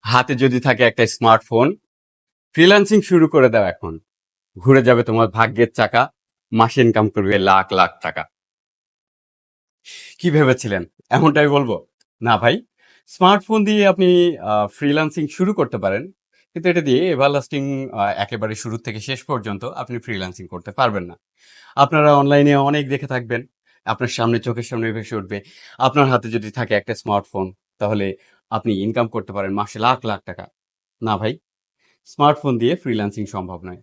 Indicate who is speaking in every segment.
Speaker 1: হাতে যদি থাকে একটা স্মার্টফোন ফ্রিল্যান্সিং শুরু করে দাও এখন। ঘুরে যাবে তোমার ভাগ্যের চাকা, মাসে ইনকাম করবে লাখ লাখ টাকা। কি ভেবেছিলেন? এমনটাই বলব? না ভাই, স্মার্টফোন দিয়ে আপনি ফ্রিল্যান্সিং শুরু করতে পারেন। কিন্তু এটা দিয়ে এভারলাস্টিং একেবারে শুরু থেকে শেষ পর্যন্ত আপনি ফ্রিল্যান্সিং করতে পারবেন না। আপনারা অনলাইনে অনেক দেখে থাকবেন। আপনার সামনে চোখের সামনে ভেসে উঠবে। আপনার হাতে যদি থাকে একটা স্মার্টফোন, তাহলে আপনি ইনকাম করতে পারেন মাসে লাখ লাখ টাকা। না ভাই স্মার্টফোন দিয়ে ফ্রিল্যান্সিং সম্ভব নয়।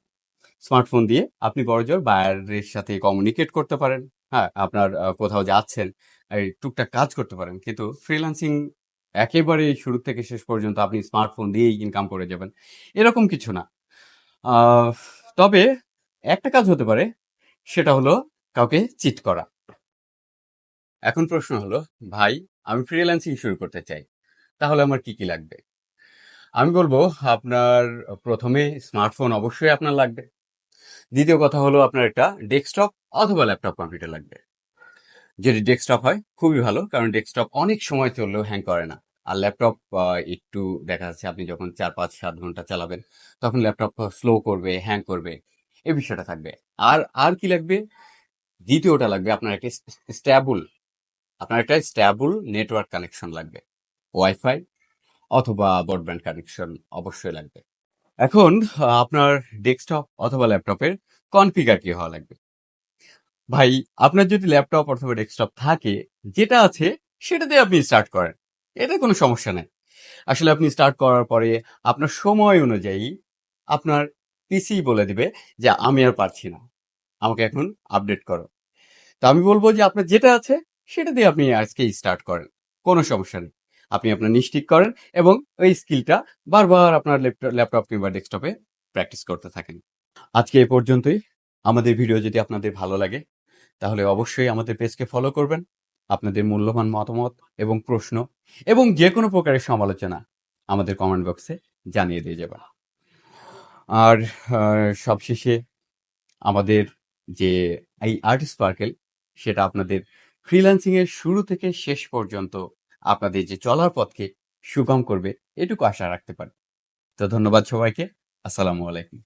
Speaker 1: স্মার্টফোন দিয়ে আপনি বড়জোর বায়ারের সাথে কমিউনিকেট করতে পারেন। হ্যাঁ আপনার কোথাও যাচ্ছেন, এই টুকটাক কাজ করতে পারেন। কিন্তু ফ্রিল্যান্সিং একেবারে শুরু থেকে শেষ পর্যন্ত আপনি স্মার্টফোন দিয়েই ইনকাম করে যাবেন। এরকম কিছু না। তবে একটা কাজ হতে পারে, সেটা হলো কাউকে চিট করা। এখন প্রশ্ন হলো, ভাই, আমি ফ্রিল্যান্সিং শুরু করতে চাই। তাহলে আমার কি কি লাগবে? আমি বলব আপনার প্রথমে স্মার্টফোন অবশ্যই আপনার লাগবে। দ্বিতীয় কথা হলো আপনার একটা ডেস্কটপ অথবা ল্যাপটপ কম্পিউটার লাগবে। যদি ডেস্কটপ হয়, খুবই ভালো, কারণ ডেস্কটপ অনেক সময় চললেও হ্যাং করে না। আর ল্যাপটপ একটু দেখা যাচ্ছে আপনি যখন চার, পাঁচ, সাত ঘণ্টা চালাবেন, তখন ল্যাপটপ স্লো করবে হ্যাং করবে, এই বিষয়টা থাকবে। আর আর কি লাগবে? দ্বিতীয়টা লাগবে আপনার একটা স্ট্যাবল আপনার একটা স্ট্যাবল নেটওয়ার্ক কানেকশন লাগবে। ওয়াইফাই অথবা ব্রডব্যান্ড কানেকশন অবশ্যই লাগবে। এখন, আপনার ডেস্কটপ অথবা ল্যাপটপের কনফিগার কি হওয়া লাগবে? ভাই, আপনার যদি ল্যাপটপ অথবা ডেস্কটপ থাকে, যেটা আছে সেটা দিয়ে আপনি স্টার্ট করেন। এটা কোনো সমস্যা নেই। আসলে আপনি স্টার্ট করার পরে আপনার সময় অনুযায়ী আপনার পিসি বলে দিবে যে, আমি আর পারছি না। আমাকে এখন আপডেট করো। তো আমি বলব যে, আপনার যেটা আছে সেটা দিয়ে আপনি আজকে স্টার্ট করেন। কোনো সমস্যা নেই। আপনি আপনার নিশ্চিত করেন এবং ওই স্কিলটা বারবার আপনার ল্যাপটপ কিংবা ডেস্কটপে প্র্যাকটিস করতে থাকেন। আজকে এ পর্যন্তই। আমাদের ভিডিও যদি আপনাদের ভালো লাগে, তাহলে অবশ্যই আমাদের পেজকে ফলো করবেন, আপনাদের মূল্যবান মতামত এবং প্রশ্ন এবং যে কোনো প্রকারের সমালোচনা আমাদের কমেন্ট বক্সে জানিয়ে দিয়ে যাবেন। আর সবশেষে আমাদের যে এই আর্টিস্ট পার্কেল সেটা আপনাদের ফ্রিল্যান্সিংয়ের শুরু থেকে শেষ পর্যন্ত আপনাদের যে চলার পথকে সুগম করবে, এটুকু আশা রাখতে পারি। তো ধন্যবাদ সবাইকে। আসসালামু আলাইকুম।